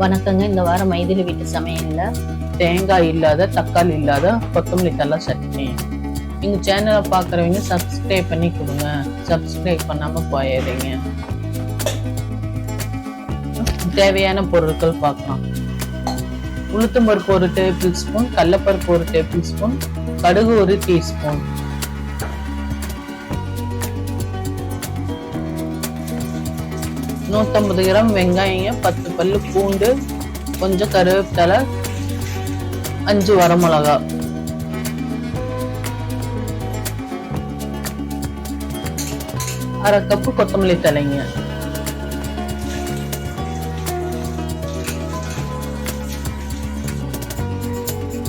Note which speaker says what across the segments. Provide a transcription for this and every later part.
Speaker 1: வணக்கங்க. இந்த வாரம் மைதிலி வீட்டு சமையல்ல
Speaker 2: தேங்காய் இல்லாத தக்காளி இல்லாத கொத்தமல்லி தலை சட்னி. எங்க சேனலை பார்க்குறவங்க சப்ஸ்கிரைப் பண்ணி கொடுங்க. சப்ஸ்கிரைப் பண்ணாம போயிடுறீங்க தேவையான பொருட்கள் பார்க்கலாம். உளுத்தம்பருப்பு ஒரு டேபிள் ஸ்பூன் கடலப்பருப்பு ஒரு டேபிள் ஸ்பூன் கடுகு ஒரு டீஸ்பூன் நூற்றம்பது கிராம் வெங்காயம் பத்து பல்லு பூண்டு கொஞ்சம் கருவேப்பிலை அஞ்சு வரமிளகா. அரை கப்பு கொத்தமல்லி தலைங்க.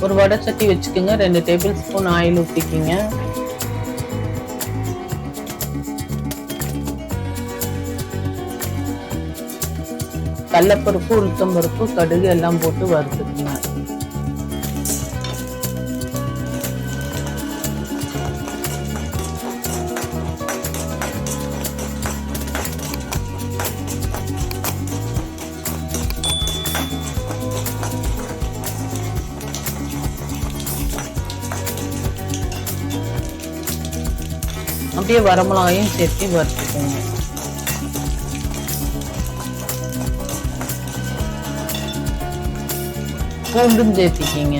Speaker 2: ஒரு வடை சட்டி வச்சுக்கோங்க. ரெண்டு டேபிள் ஸ்பூன் ஆயில் ஊற்றிக்கிங்க கடலப்பருப்பு உளுத்தம்பருப்பு கடுகு எல்லாம் போட்டு வறுத்துக்குங்க. அப்படியே வரமிளகாயும் சேர்த்து வறுத்துக்கோங்க. பூண்டும் சேர்த்திக்கிங்க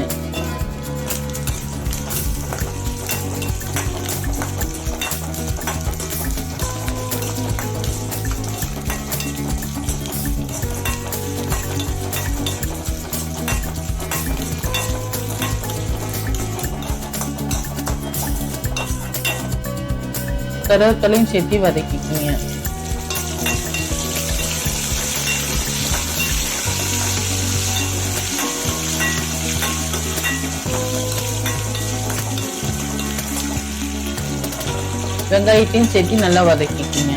Speaker 2: கருவேப்பிலையும் சேர்த்து வதக்கிக்கிங்க வெங்காயத்தையும் சேர்த்து நல்லா வதக்கிக்கிங்க.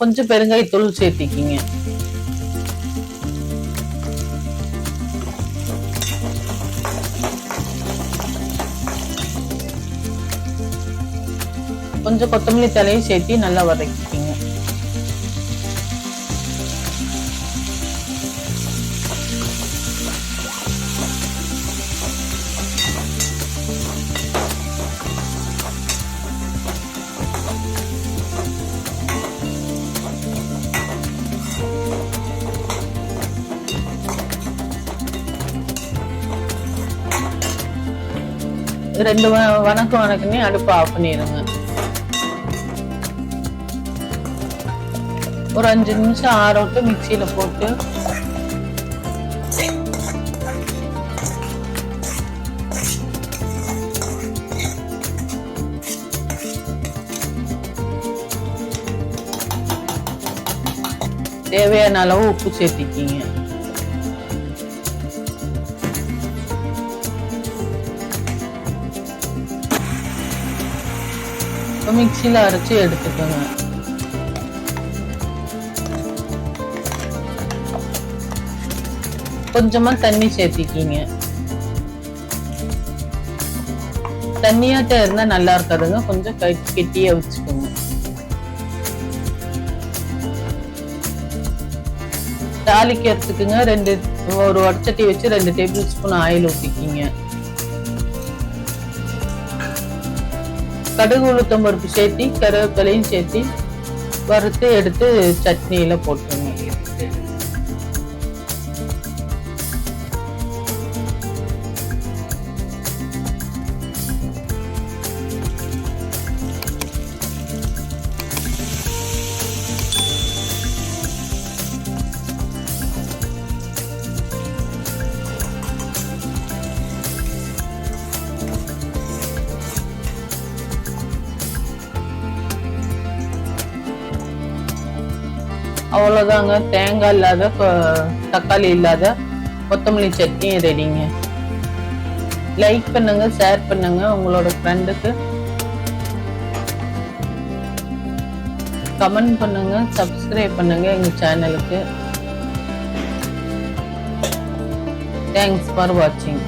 Speaker 2: கொஞ்சம் பெருங்காயத்தூள் சேர்த்திக்கிங்க. கொஞ்சம் கொத்தமல்லி தலையும் சேர்த்து நல்லா வதக்கிக்கிங்க. ரெண்டு வ- வணக்கம் வணக்கமே அடுப்பு ஆஃப் பண்ணிடுங்க ஒரு அஞ்சு நிமிஷம் ஆற விட்டு மிக்சியில போட்டு. தேவையான அளவு உப்பு சேர்த்திக்கிங்க. இப்போ மிக்சியில் அரைச்சி எடுத்துக்கோங்க. கொஞ்சமா தண்ணி சேர்த்திக்கிங்க. தண்ணியாட்ட இருந்தா நல்லா இருக்காதுங்க. கொஞ்சம் கெட்டியா வச்சுக்கோங்க. தாளிக்கிறதுக்குங்க ரெண்டு ஒரு வடச்சட்டி வச்சு ரெண்டு டேபிள் ஸ்பூன் ஆயில் ஊற்றிக்கிங்க கடுகு உளுத்தம் பருப்பு சேர்த்தி கருவேப்பிலையும் சேர்த்தி வறுத்து எடுத்து சட்னியில போட்டுருங்க. அவ்வளோதாங்க தேங்காய் இல்லாத தக்காளி இல்லாத கொத்தமல்லி சட்னி ரெடிங்க. லைக் பண்ணுங்க ஷேர் பண்ணுங்க உங்களோட ஃப்ரெண்டுக்கு கமெண்ட் பண்ணுங்க சப்ஸ்கிரைப் பண்ணுங்க எங்க சேனலுக்கு தேங்க்ஸ் ஃபார் வாட்சிங்